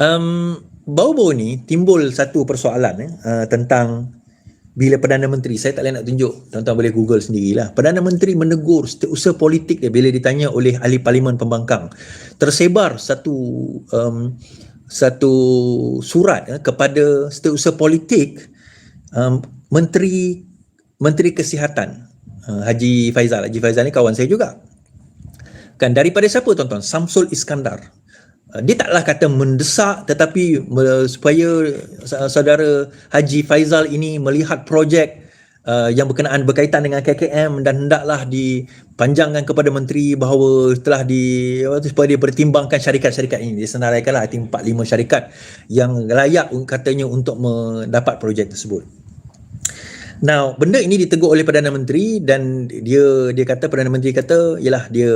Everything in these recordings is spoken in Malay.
Um, baru-baru ni timbul satu persoalan eh, uh, tentang bila Perdana Menteri, saya tak boleh nak tunjuk, tuan-tuan boleh google sendirilah. Perdana Menteri menegur setiausaha politik dia bila ditanya oleh ahli parlimen pembangkang. Tersebar satu um, satu surat eh, kepada setiausaha politik um, Menteri Menteri Kesihatan uh, Haji Faizal. Haji Faizal ni kawan saya juga. Kan daripada siapa tuan-tuan? Samsul Iskandar. Uh, dia taklah kata mendesak tetapi supaya saudara Haji Faizal ini melihat projek uh, yang berkenaan berkaitan dengan KKM dan hendaklah dipanjangkan kepada menteri bahawa telah di supaya dia pertimbangkan syarikat-syarikat ini disenaraikanlah I think 4 5 syarikat yang layak katanya untuk mendapat projek tersebut. Now, benda ini ditegur oleh Perdana Menteri dan dia dia kata Perdana Menteri kata ialah dia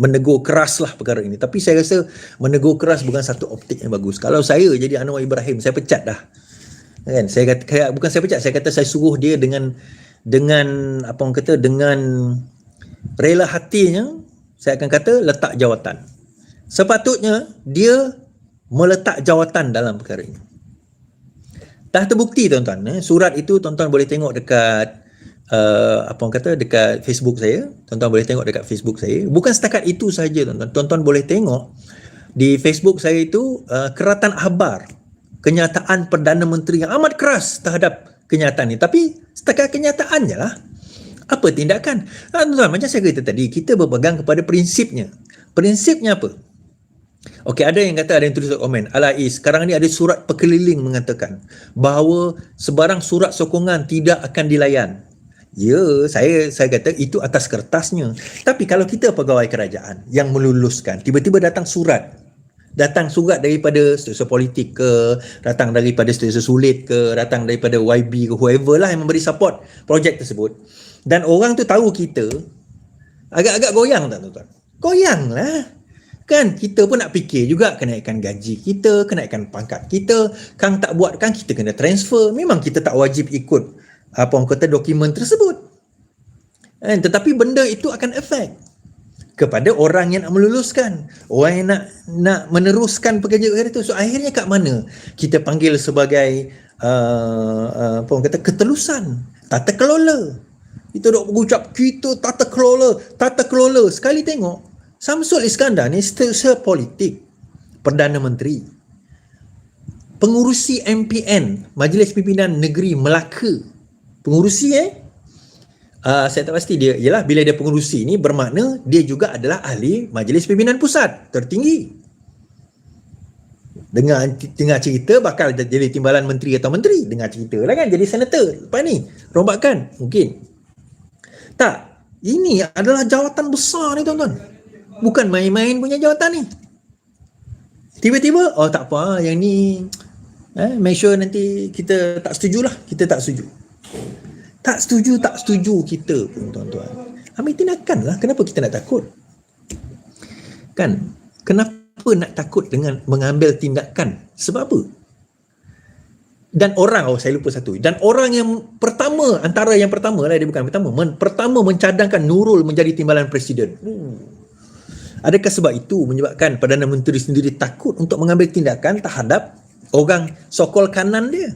menegur keraslah perkara ini. Tapi saya rasa menegur keras bukan satu optik yang bagus. Kalau saya jadi Anwar Ibrahim, saya pecat dah. Kan? Saya kata kayak bukan saya pecat, saya kata saya suruh dia dengan dengan apa orang kata dengan rela hatinya saya akan kata letak jawatan. Sepatutnya dia meletak jawatan dalam perkara ini. Dah terbukti tuan-tuan eh. Surat itu tuan-tuan boleh tengok dekat uh, apa orang kata dekat Facebook saya. Tuan-tuan boleh tengok dekat Facebook saya. Bukan setakat itu saja tuan-tuan. Tuan-tuan boleh tengok di Facebook saya itu uh, keratan khabar kenyataan Perdana Menteri yang amat keras terhadap kenyataan ini. Tapi setakat kenyataannya lah. Apa tindakan? Tuan-tuan, macam saya kata tadi, kita berpegang kepada prinsipnya. Prinsipnya apa? Okey, ada yang kata ada yang tulis komen. Alai, sekarang ni ada surat perkeliling mengatakan bahawa sebarang surat sokongan tidak akan dilayan. Ya, saya saya kata itu atas kertasnya. Tapi kalau kita pegawai kerajaan yang meluluskan, tiba-tiba datang surat datang surat daripada setiausaha politik ke datang daripada setiausaha sulit ke datang daripada YB ke whoever lah yang memberi support projek tersebut dan orang tu tahu kita agak-agak goyang tak tuan-tuan goyang lah kan kita pun nak fikir juga kenaikan gaji kita kenaikan pangkat kita. Kan tak buat kan kita kena transfer. Memang kita tak wajib ikut apa orang kata dokumen tersebut. Kan tetapi benda itu akan efek kepada orang yang nak meluluskan orang yang nak nak meneruskan pekerja-pekerja itu so akhirnya kat mana kita panggil sebagai uh, uh, apa orang kata ketelusan tata kelola. Kita dok berucap kita tata kelola tata kelola. Sekali tengok Samsul Iskandar ni setiausaha politik. Perdana Menteri. Pengurusi MPN Majlis Pimpinan Negeri Melaka. Pengurusi eh? Uh, saya tak pasti dia ialah bila dia pengurusi ni bermakna dia juga adalah ahli Majlis Pimpinan Pusat tertinggi. Dengar dengar cerita bakal jadi timbalan menteri atau menteri. Dengar cerita lah kan jadi senator. Lepas ni rombakan mungkin. Tak ini adalah jawatan besar ni tuan-tuan bukan main-main punya jawatan ni. Tiba-tiba oh tak apa yang ni eh, make sure nanti kita tak setuju lah kita tak setuju. Tak setuju tak setuju kita pun tuan-tuan. Ambil tindakan lah. Kenapa kita nak takut? Kan? Kenapa nak takut dengan mengambil tindakan? Sebab apa? Dan orang oh saya lupa satu. Dan orang yang pertama antara yang pertama lah dia bukan pertama men, pertama mencadangkan Nurul menjadi timbalan presiden. Hmm. Adakah sebab itu menyebabkan Perdana Menteri sendiri takut untuk mengambil tindakan terhadap orang sokol kanan dia?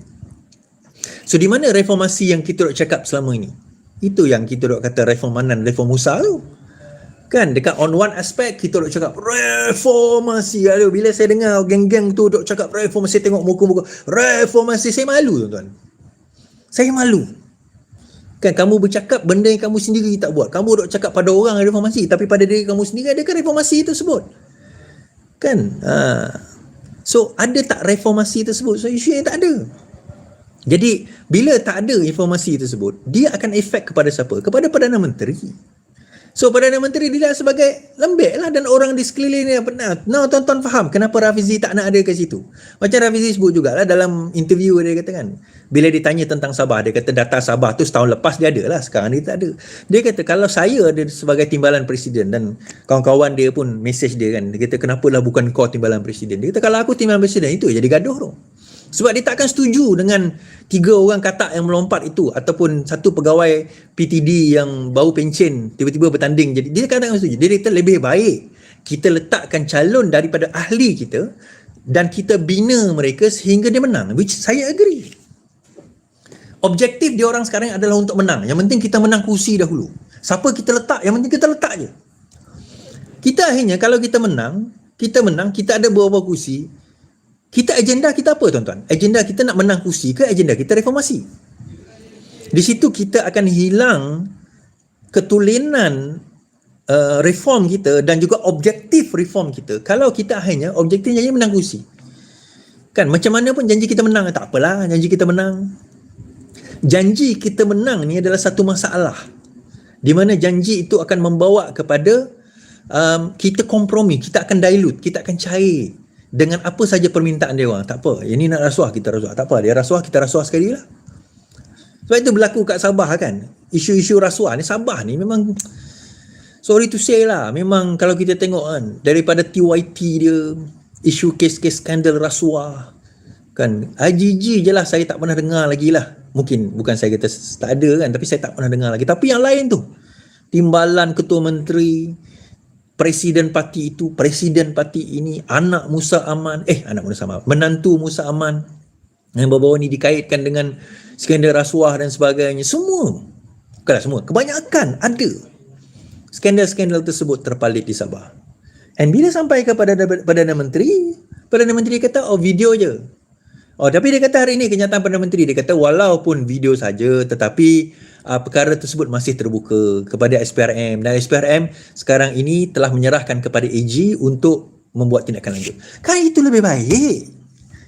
So di mana reformasi yang kita dok cakap selama ini? Itu yang kita dok kata reformanan, reform Musa tu. Kan dekat on one aspect kita dok cakap reformasi. Aduh bila saya dengar geng-geng tu dok cakap reformasi tengok muka-muka reformasi saya malu tuan-tuan. Saya malu kan kamu bercakap benda yang kamu sendiri tak buat. Kamu dok cakap pada orang ada reformasi tapi pada diri kamu sendiri adakah reformasi tersebut? Kan? Ha. so ada tak reformasi tersebut? So isu yang tak ada. Jadi bila tak ada informasi tersebut dia akan efek kepada siapa? Kepada Perdana Menteri So Perdana Menteri dia sebagai lembek lah dan orang di sekeliling dia pernah. No tuan-tuan faham kenapa Rafizi tak nak ada ke situ. Macam Rafizi sebut jugalah dalam interview dia kata kan. Bila ditanya tentang Sabah, dia kata data Sabah tu setahun lepas dia ada lah. Sekarang dia tak ada. Dia kata kalau saya ada sebagai timbalan presiden dan kawan-kawan dia pun message dia kan. Dia kata kenapa lah bukan kau timbalan presiden. Dia kata kalau aku timbalan presiden itu jadi gaduh tu. Sebab dia takkan setuju dengan tiga orang katak yang melompat itu ataupun satu pegawai PTD yang bau pencen tiba-tiba bertanding. Jadi dia takkan setuju. Dia kata lebih baik kita letakkan calon daripada ahli kita dan kita bina mereka sehingga dia menang which saya agree. Objektif dia orang sekarang adalah untuk menang. Yang penting kita menang kursi dahulu. Siapa kita letak? Yang penting kita letak je. Kita akhirnya kalau kita menang kita menang kita ada beberapa kursi kita agenda kita apa tuan-tuan? Agenda kita nak menang kursi ke agenda kita reformasi? Di situ kita akan hilang ketulinan uh, reform kita dan juga objektif reform kita. Kalau kita hanya objektifnya hanya menang kursi. Kan? Macam mana pun janji kita menang tak apalah janji kita menang. Janji kita menang ni adalah satu masalah. Di mana janji itu akan membawa kepada um, kita kompromi kita akan dilute kita akan cair dengan apa saja permintaan dia orang tak apa. Yang ni nak rasuah kita rasuah. Tak apa dia rasuah kita rasuah sekali lah. Sebab itu berlaku kat Sabah kan. Isu-isu rasuah ni Sabah ni memang sorry to say lah memang kalau kita tengok kan daripada TYT dia isu kes-kes skandal rasuah kan. IGG je lah saya tak pernah dengar lagi lah. Mungkin bukan saya kata tak ada kan tapi saya tak pernah dengar lagi. Tapi yang lain tu timbalan ketua menteri presiden parti itu presiden parti ini anak Musa Aman eh anak Musa Aman menantu Musa Aman yang baru-baru ni dikaitkan dengan skandal rasuah dan sebagainya. Semua bukanlah semua kebanyakan ada skandal-skandal tersebut terpalit di Sabah. And bila sampai kepada Perdana Menteri Perdana Menteri kata oh video je. Oh, tapi dia kata hari ini kenyataan Perdana Menteri dia kata walaupun video saja tetapi uh, perkara tersebut masih terbuka kepada SPRM dan SPRM sekarang ini telah menyerahkan kepada AG untuk membuat tindakan lanjut. Kan itu lebih baik.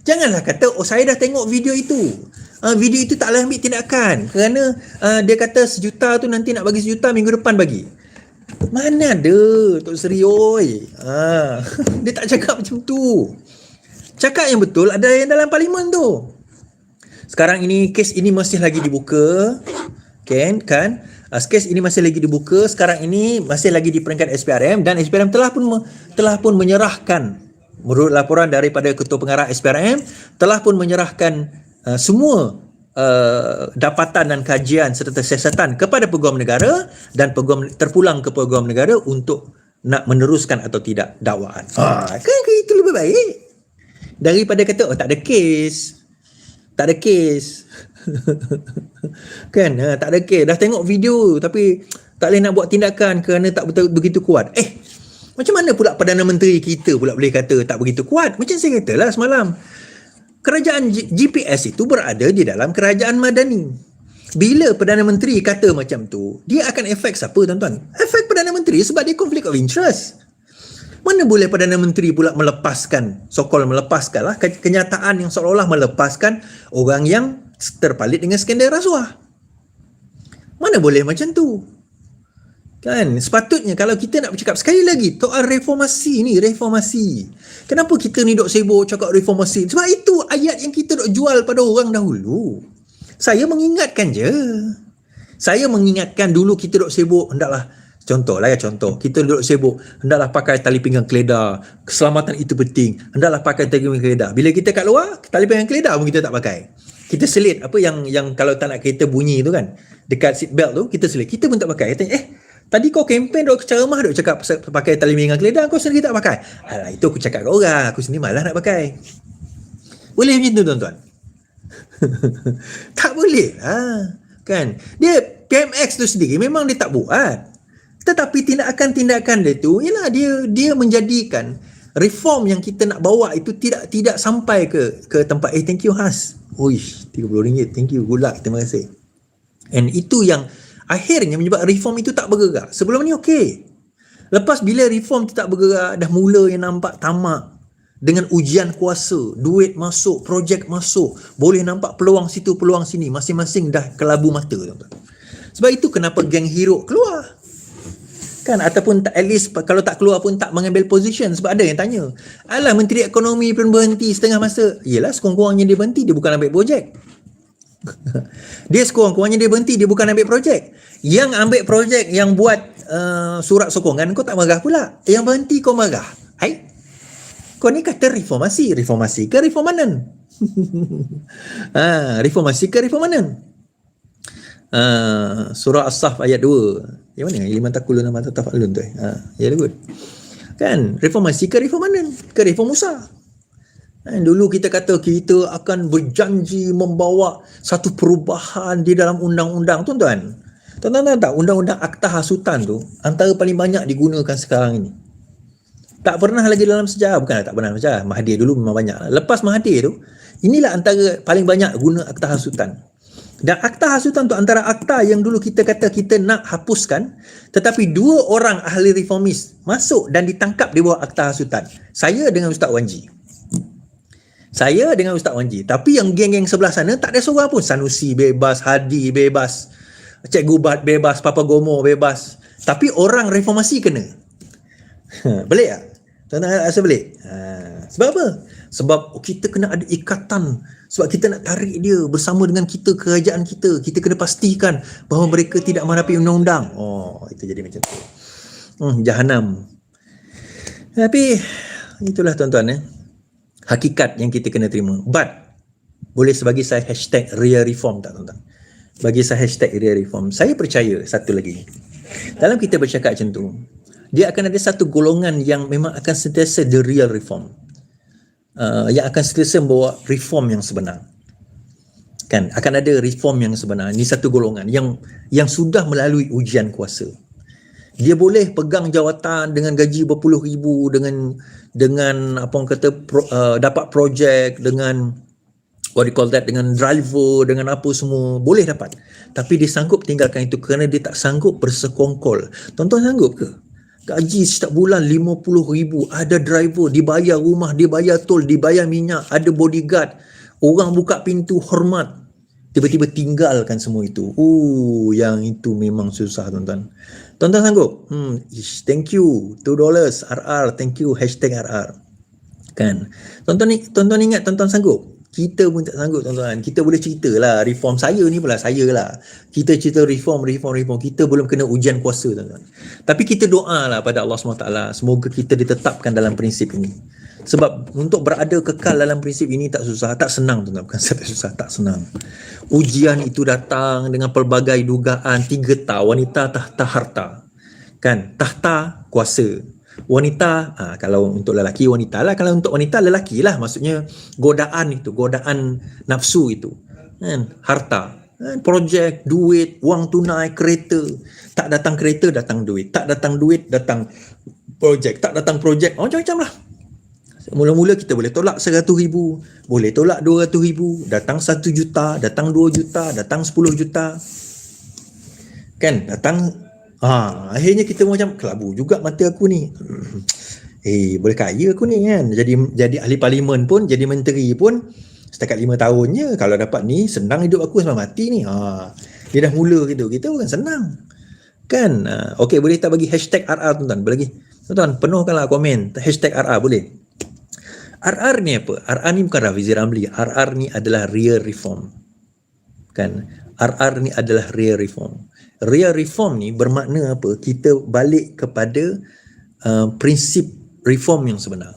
Janganlah kata oh saya dah tengok video itu. Uh, video itu tak boleh ambil tindakan kerana uh, dia kata sejuta tu nanti nak bagi sejuta minggu depan bagi. Mana ada Tok Seri oi. Ha, dia tak cakap macam tu. Cakap yang betul ada yang dalam parlimen tu. Sekarang ini kes ini masih lagi dibuka. Kan? Kan? Uh, kes ini masih lagi dibuka. Sekarang ini masih lagi di peringkat SPRM dan SPRM telah pun telah pun menyerahkan menurut laporan daripada ketua pengarah SPRM telah pun menyerahkan uh, semua uh, dapatan dan kajian serta siasatan kepada peguam negara dan peguam terpulang ke peguam negara untuk nak meneruskan atau tidak dakwaan. Ha, kan itu lebih baik daripada kata oh tak ada kes tak ada kes. Kan? Ha, tak ada kes. Dah tengok video tapi tak boleh nak buat tindakan kerana tak begitu kuat. Eh macam mana pula Perdana Menteri kita pula boleh kata tak begitu kuat? Macam saya kata lah semalam. Kerajaan G- GPS itu berada di dalam kerajaan Madani. Bila Perdana Menteri kata macam tu dia akan efek siapa tuan-tuan? Efek Perdana Menteri sebab dia conflict of interest mana boleh Perdana Menteri pula melepaskan, sokol melepaskan lah kenyataan yang seolah-olah melepaskan orang yang terpalit dengan skandal rasuah. Mana boleh macam tu? Kan? Sepatutnya kalau kita nak bercakap sekali lagi, soal reformasi ni, reformasi. Kenapa kita ni dok sibuk cakap reformasi? Sebab itu ayat yang kita dok jual pada orang dahulu. Saya mengingatkan je. Saya mengingatkan dulu kita dok sibuk, hendaklah Contoh lah ya contoh. Kita duduk sibuk. Hendaklah pakai tali pinggang keledar. Keselamatan itu penting. Hendaklah pakai tali pinggang keledar. Bila kita kat luar, tali pinggang keledar pun kita tak pakai. Kita selit apa yang yang kalau tak nak kereta bunyi tu kan. Dekat seat belt tu, kita selit. Kita pun tak pakai. Kita, eh, tadi kau kempen duduk ceramah duduk cakap pakai tali pinggang keledar. Kau sendiri tak pakai. Alah, itu aku cakap kat orang. Aku sendiri malah nak pakai. Boleh macam tu tuan-tuan? tak boleh. Ha, kan? Dia PMX tu sendiri memang dia tak buat. Tetapi tindakan-tindakan dia tu ialah dia dia menjadikan reform yang kita nak bawa itu tidak tidak sampai ke ke tempat eh thank you Has. Uish, RM30. Thank you. Good luck. Terima kasih. And itu yang akhirnya menyebabkan reform itu tak bergerak. Sebelum ni okey. Lepas bila reform tu tak bergerak, dah mula yang nampak tamak dengan ujian kuasa, duit masuk, projek masuk, boleh nampak peluang situ, peluang sini, masing-masing dah kelabu mata. Sebab itu kenapa geng hero keluar kan? Ataupun at least kalau tak keluar pun tak mengambil position sebab ada yang tanya alah menteri ekonomi pun berhenti setengah masa. Yelah sekurang-kurangnya dia berhenti dia bukan ambil projek. Dia sekurang-kurangnya dia berhenti dia bukan ambil projek. Yang ambil projek yang buat uh, surat sokongan kau tak marah pula. Yang berhenti kau marah. Hai? Kau ni kata reformasi reformasi ke reformanan ha, reformasi ke reformanan uh, surah as-saf ayat 2 yang mana? Lima takulu nama tatafalun tu eh. Ha, ya yeah, good. Kan? Reformasi ke reform mana? Ke reform Musa. Eh, dulu kita kata kita akan berjanji membawa satu perubahan di dalam undang-undang tuan-tuan. Tuan-tuan tak undang-undang akta hasutan tu antara paling banyak digunakan sekarang ini. Tak pernah lagi dalam sejarah, bukan tak pernah sejarah. Mahathir dulu memang banyak. Lepas Mahathir tu, inilah antara paling banyak guna akta hasutan. Dan akta hasutan tu antara akta yang dulu kita kata kita nak hapuskan, tetapi dua orang ahli reformis masuk dan ditangkap di bawah akta hasutan. Saya dengan Ustaz Wanji. Saya dengan Ustaz Wanji. Tapi yang geng-geng sebelah sana tak ada seorang pun. Sanusi bebas, Hadi bebas, Cikgu Bat bebas, Papa Gomo bebas. Tapi orang reformasi kena. Boleh tak? Tuan-tuan rasa boleh? Ha, sebab apa? Sebab kita kena ada ikatan. Sebab kita nak tarik dia bersama dengan kita, kerajaan kita. Kita kena pastikan bahawa mereka tidak menghadapi undang-undang. Oh, itu jadi macam tu. Hmm, jahanam. Tapi, itulah tuan-tuan. Eh. Hakikat yang kita kena terima. But, boleh sebagai saya hashtag real reform tak tuan-tuan? Bagi saya hashtag real reform. Saya percaya satu lagi. Dalam kita bercakap macam tu, dia akan ada satu golongan yang memang akan sentiasa the real reform uh, yang akan sentiasa membawa reform yang sebenar. Kan? Akan ada reform yang sebenar. Ini satu golongan yang yang sudah melalui ujian kuasa. Dia boleh pegang jawatan dengan gaji berpuluh ribu dengan dengan apa orang kata pro, uh, dapat projek dengan what do you call that dengan driver dengan apa semua. Boleh dapat. Tapi dia sanggup tinggalkan itu kerana dia tak sanggup bersekongkol. Tuan-tuan sanggup ke gaji setiap bulan RM50,000 ada driver dibayar rumah dibayar tol dibayar minyak ada bodyguard. Orang buka pintu hormat. Tiba-tiba tinggalkan semua itu. Uh yang itu memang susah tuan-tuan. Tuan-tuan sanggup? Hmm ish, thank you. 2 dollars RR thank you hashtag RR kan? Tuan-tuan tuan-tuan ingat tuan-tuan sanggup kita pun tak sanggup tuan-tuan. Kita boleh cerita lah. Reform saya ni pula saya lah. Kita cerita reform reform reform. Kita belum kena ujian kuasa tuan-tuan. Tapi kita doa lah pada Allah SWT. Semoga kita ditetapkan dalam prinsip ini. Sebab untuk berada kekal dalam prinsip ini tak susah. Tak senang tuan-tuan. Bukan tak susah tak senang. Ujian itu datang dengan pelbagai dugaan tiga tahun wanita tahta harta. Kan? Tahta kuasa wanita ha, kalau untuk lelaki wanita lah. Kalau untuk wanita lelaki lah. Maksudnya godaan itu godaan nafsu itu. Kan? Harta. Kan? projek duit wang tunai kereta. Tak datang kereta datang duit. Tak datang duit datang projek. Tak datang projek oh, macam-macam lah. Mula-mula kita boleh tolak 100 ribu, boleh tolak 200 ribu, datang 1 juta, datang 2 juta, datang 10 juta. Kan, datang Ha, akhirnya kita macam kelabu juga mata aku ni. Eh, boleh kaya aku ni kan. Jadi jadi ahli parlimen pun, jadi menteri pun setakat lima tahun je. Kalau dapat ni, senang hidup aku sampai mati ni. Ha, dia dah mula gitu. Kita bukan senang. Kan? Ha, Okey, boleh tak bagi hashtag RR tuan-tuan? Boleh lagi? Tuan-tuan, penuhkanlah komen. Hashtag RR boleh? RR ni apa? RR ni bukan Rafizi Ramli. RR ni adalah real reform. Kan? RR ni adalah real reform real reform ni bermakna apa? Kita balik kepada uh, prinsip reform yang sebenar.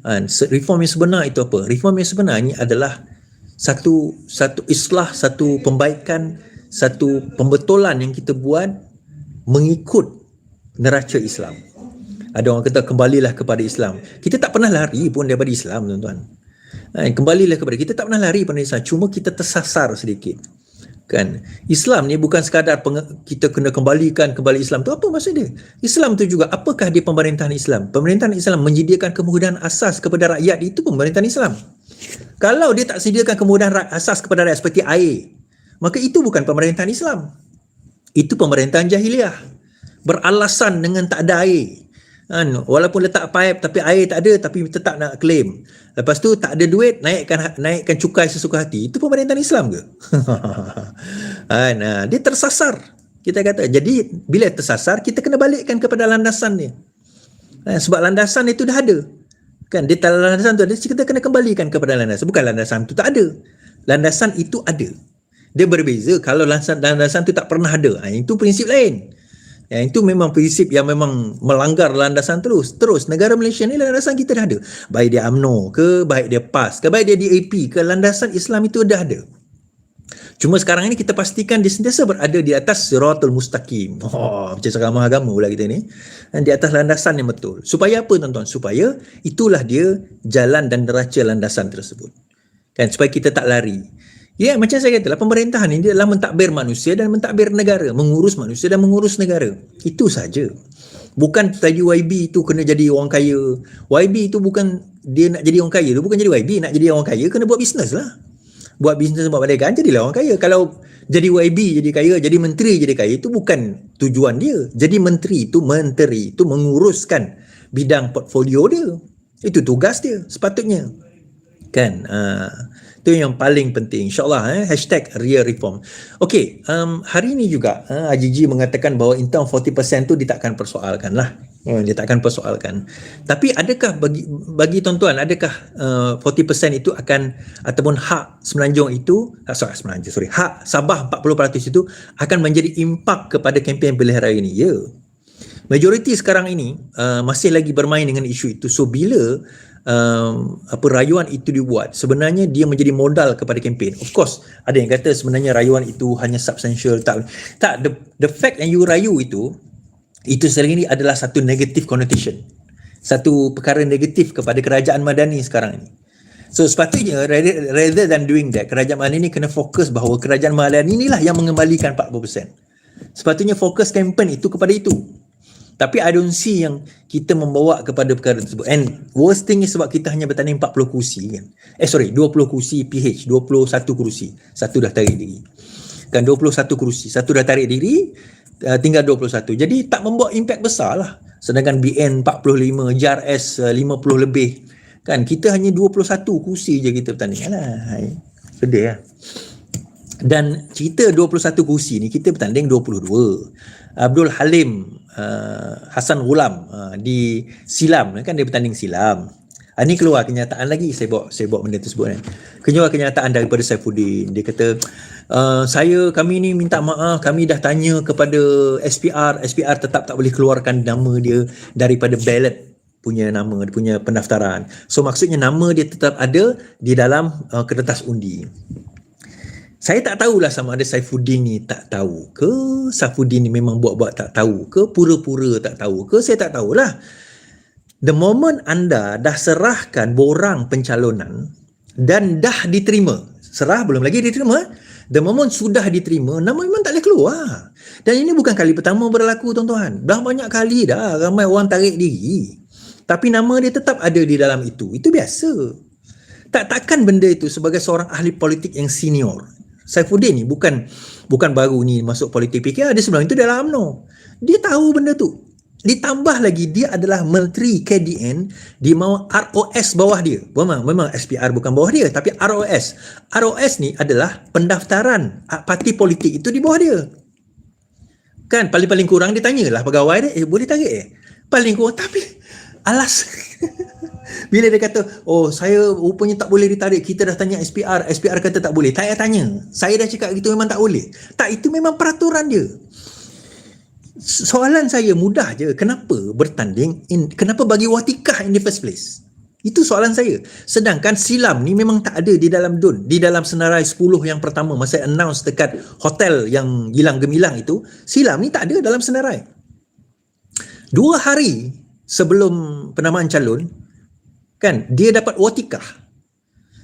Kan reform yang sebenar itu apa? Reform yang sebenar ni adalah satu satu islah satu pembaikan satu pembetulan yang kita buat mengikut neraca Islam. Ada orang kata kembalilah kepada Islam. Kita tak pernah lari pun daripada Islam tuan-tuan. Kembalilah kepada kita tak pernah lari pada Islam. Cuma kita tersasar sedikit kan? Islam ni bukan sekadar peng- kita kena kembalikan kembali Islam tu. Apa maksud dia? Islam tu juga apakah dia pemerintahan Islam? Pemerintahan Islam menyediakan kemudahan asas kepada rakyat itu pemerintahan Islam. Kalau dia tak sediakan kemudahan asas kepada rakyat seperti air maka itu bukan pemerintahan Islam. Itu pemerintahan jahiliah. Beralasan dengan tak ada air kan walaupun letak pipe tapi air tak ada tapi tetap nak claim. Lepas tu tak ada duit naikkan naikkan cukai sesuka hati. Itu pemerintahan Islam ke? Kan dia tersasar. Kita kata jadi bila tersasar kita kena balikkan kepada landasan dia. Kan? sebab landasan itu dah ada. Kan di landasan tu ada kita kena kembalikan kepada landasan. Bukan landasan tu tak ada. Landasan itu ada. Dia berbeza kalau landasan landasan tu tak pernah ada. Ha, itu prinsip lain yang itu memang prinsip yang memang melanggar landasan terus. Terus negara Malaysia ni landasan kita dah ada. Baik dia UMNO ke, baik dia PAS ke, baik dia DAP ke, landasan Islam itu dah ada. Cuma sekarang ini kita pastikan dia sentiasa berada di atas siratul mustaqim. Oh, macam sekarang agama pula kita ni. Dan di atas landasan yang betul. Supaya apa tuan-tuan? Supaya itulah dia jalan dan neraca landasan tersebut. Kan supaya kita tak lari. Ya, macam saya katalah pemerintahan ini adalah mentadbir manusia dan mentadbir negara, mengurus manusia dan mengurus negara. Itu saja. Bukan tadi YB itu kena jadi orang kaya. YB itu bukan dia nak jadi orang kaya, tu bukan jadi YB, nak jadi orang kaya kena buat bisnes lah. Buat bisnes buat perniagaan jadilah orang kaya. Kalau jadi YB jadi kaya jadi menteri jadi kaya itu bukan tujuan dia. Jadi menteri itu menteri itu menguruskan bidang portfolio dia. Itu tugas dia sepatutnya. Kan? Uh, itu yang paling penting insyaallah eh hashtag real reform okey um, hari ini juga uh, Haji G mengatakan bahawa intang 40% tu ditakkan persoalkan lah Oh, dia takkan persoalkan. Tapi adakah bagi bagi tuan-tuan adakah uh, 40% itu akan ataupun hak semenanjung itu uh, sorry semenanjung sorry hak Sabah 40% itu akan menjadi impak kepada kempen pilihan raya ini? Ya. Majoriti sekarang ini uh, masih lagi bermain dengan isu itu. So bila um, apa rayuan itu dibuat sebenarnya dia menjadi modal kepada kempen. Of course ada yang kata sebenarnya rayuan itu hanya substantial. Tak tak the the fact yang you rayu itu itu sekarang ini adalah satu negative connotation. Satu perkara negatif kepada kerajaan Madani sekarang ini. So sepatutnya rather, rather than doing that kerajaan Madani ini kena fokus bahawa kerajaan Madani inilah yang mengembalikan 40% sepatutnya fokus kempen itu kepada itu tapi I don't see yang kita membawa kepada perkara tersebut and worst thing is sebab kita hanya bertanding 40 kursi kan eh sorry 20 kursi PH 21 kursi satu dah tarik diri kan 21 kursi satu dah tarik diri uh, tinggal 21. Jadi tak membuat impak besar lah. Sedangkan BN 45, JRS uh, 50 lebih. Kan kita hanya 21 kursi je kita bertanding. Alah, sedih lah. Dan cerita 21 kursi ni kita bertanding 22. Abdul Halim uh, Hasan Ghulam uh, di silam kan dia bertanding silam. Ha, ni keluar kenyataan lagi saya bawa saya bawa benda tersebut kan. Keluar kenyataan daripada Saifuddin. Dia kata uh, saya kami ni minta maaf kami dah tanya kepada SPR SPR tetap tak boleh keluarkan nama dia daripada ballot punya nama dia punya pendaftaran. So maksudnya nama dia tetap ada di dalam uh, kertas undi. Saya tak tahulah sama ada Saifuddin ni tak tahu ke Saifuddin ni memang buat-buat tak tahu ke pura-pura tak tahu ke saya tak tahulah. The moment anda dah serahkan borang pencalonan dan dah diterima, serah belum lagi diterima, the moment sudah diterima, nama memang tak boleh keluar. Dan ini bukan kali pertama berlaku tuan-tuan. Dah banyak kali dah ramai orang tarik diri. Tapi nama dia tetap ada di dalam itu. Itu biasa. Tak takkan benda itu sebagai seorang ahli politik yang senior. Saifuddin ni bukan bukan baru ni masuk politik PKR. Dia sebelum itu dalam UMNO. Dia tahu benda tu. Ditambah lagi dia adalah menteri KDN di bawah ROS bawah dia. Memang memang SPR bukan bawah dia tapi ROS. ROS ni adalah pendaftaran parti politik itu di bawah dia. Kan paling-paling kurang dia tanyalah pegawai dia, eh boleh tarik eh? Paling kurang tapi alas bila dia kata, oh saya rupanya tak boleh ditarik, kita dah tanya SPR, SPR kata tak boleh. Tak payah tanya. Saya dah cakap itu memang tak boleh. Tak, itu memang peraturan dia soalan saya mudah je kenapa bertanding in, kenapa bagi watikah in the first place itu soalan saya sedangkan silam ni memang tak ada di dalam DUN di dalam senarai 10 yang pertama masa announce dekat hotel yang gilang gemilang itu silam ni tak ada dalam senarai dua hari sebelum penamaan calon kan dia dapat watikah.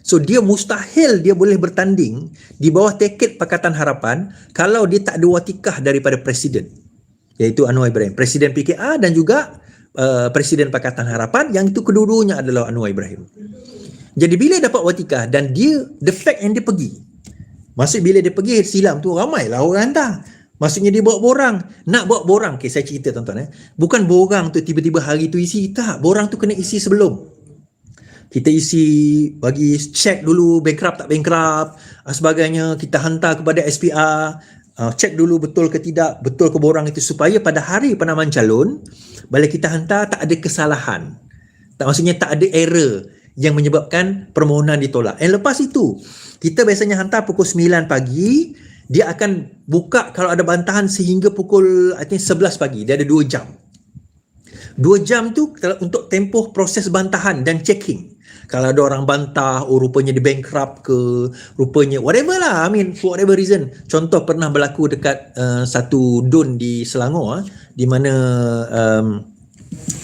So dia mustahil dia boleh bertanding di bawah tiket Pakatan Harapan kalau dia tak ada watikah daripada presiden. Iaitu Anwar Ibrahim. Presiden PKR dan juga uh, Presiden Pakatan Harapan yang itu kedua-duanya adalah Anwar Ibrahim. Jadi bila dapat watikah dan dia the fact yang dia pergi maksud bila dia pergi silam tu ramailah orang hantar maksudnya dia bawa borang. Nak bawa borang. Okay, saya cerita tuan-tuan eh. bukan borang tu tiba-tiba hari tu isi. Tak borang tu kena isi sebelum. Kita isi bagi check dulu bankrupt tak bankrupt sebagainya. Kita hantar kepada SPR uh, check dulu betul ke tidak betul ke borang itu. Supaya pada hari penamaan calon bila kita hantar tak ada kesalahan. Tak maksudnya tak ada error yang menyebabkan permohonan ditolak. Dan lepas itu kita biasanya hantar pukul 9 pagi dia akan buka kalau ada bantahan sehingga pukul I think 11 pagi dia ada 2 jam 2 jam tu untuk tempoh proses bantahan dan checking Kalau ada orang bantah, oh rupanya di bankrupt ke, rupanya whatever lah. I mean for whatever reason. Contoh pernah berlaku dekat uh, satu dun di Selangor, uh, di mana um,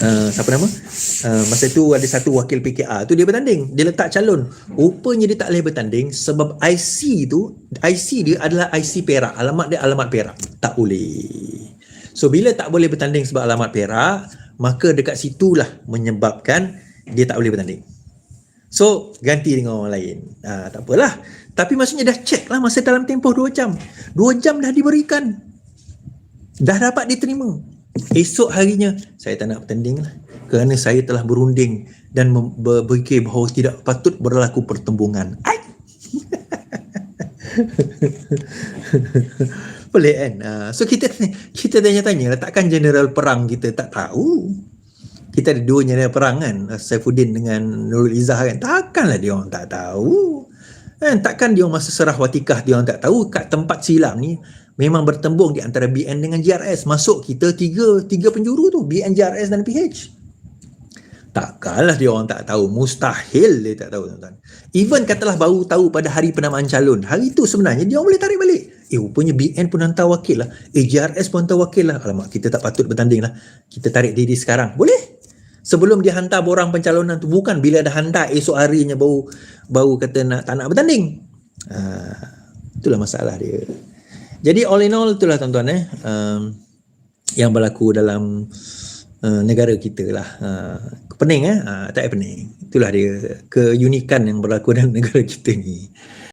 uh, siapa nama? Uh, masa tu ada satu wakil PKR tu dia bertanding. Dia letak calon. Rupanya dia tak boleh bertanding sebab IC tu, IC dia adalah IC Perak. Alamat dia alamat Perak. Tak boleh. So bila tak boleh bertanding sebab alamat Perak, maka dekat situlah menyebabkan dia tak boleh bertanding. So ganti dengan orang lain. Ha, tak apalah. Tapi maksudnya dah check lah masa dalam tempoh 2 jam. 2 jam dah diberikan. Dah dapat diterima. Esok harinya saya tak nak bertanding lah. Kerana saya telah berunding dan berfikir bahawa tidak patut berlaku pertembungan. Ai! Pelik kan? Uh, so kita kita tanya-tanya takkan general perang kita tak tahu. Kita ada dua general perang kan, Saifuddin dengan Nurul Izzah kan. Takkanlah dia orang tak tahu. Kan? Takkan dia masa serah watikah dia orang tak tahu kat tempat silam ni memang bertembung di antara BN dengan GRS. Masuk kita tiga tiga penjuru tu, BN, GRS dan PH. Takkanlah dia orang tak tahu. Mustahil dia tak tahu tuan-tuan. Even katalah baru tahu pada hari penamaan calon. Hari tu sebenarnya dia orang boleh tarik balik. Eh rupanya BN pun hantar wakil lah. Eh JRS pun hantar wakil lah. Alamak kita tak patut bertanding lah. Kita tarik diri sekarang. Boleh? Sebelum dia hantar borang pencalonan tu. Bukan bila dah hantar esok harinya baru baru kata nak tak nak bertanding. Ha, itulah masalah dia. Jadi all in all itulah tuan-tuan eh. Um, yang berlaku dalam uh, negara kita lah. Uh, pening eh? Uh, tak pening. Itulah dia keunikan yang berlaku dalam negara kita ni.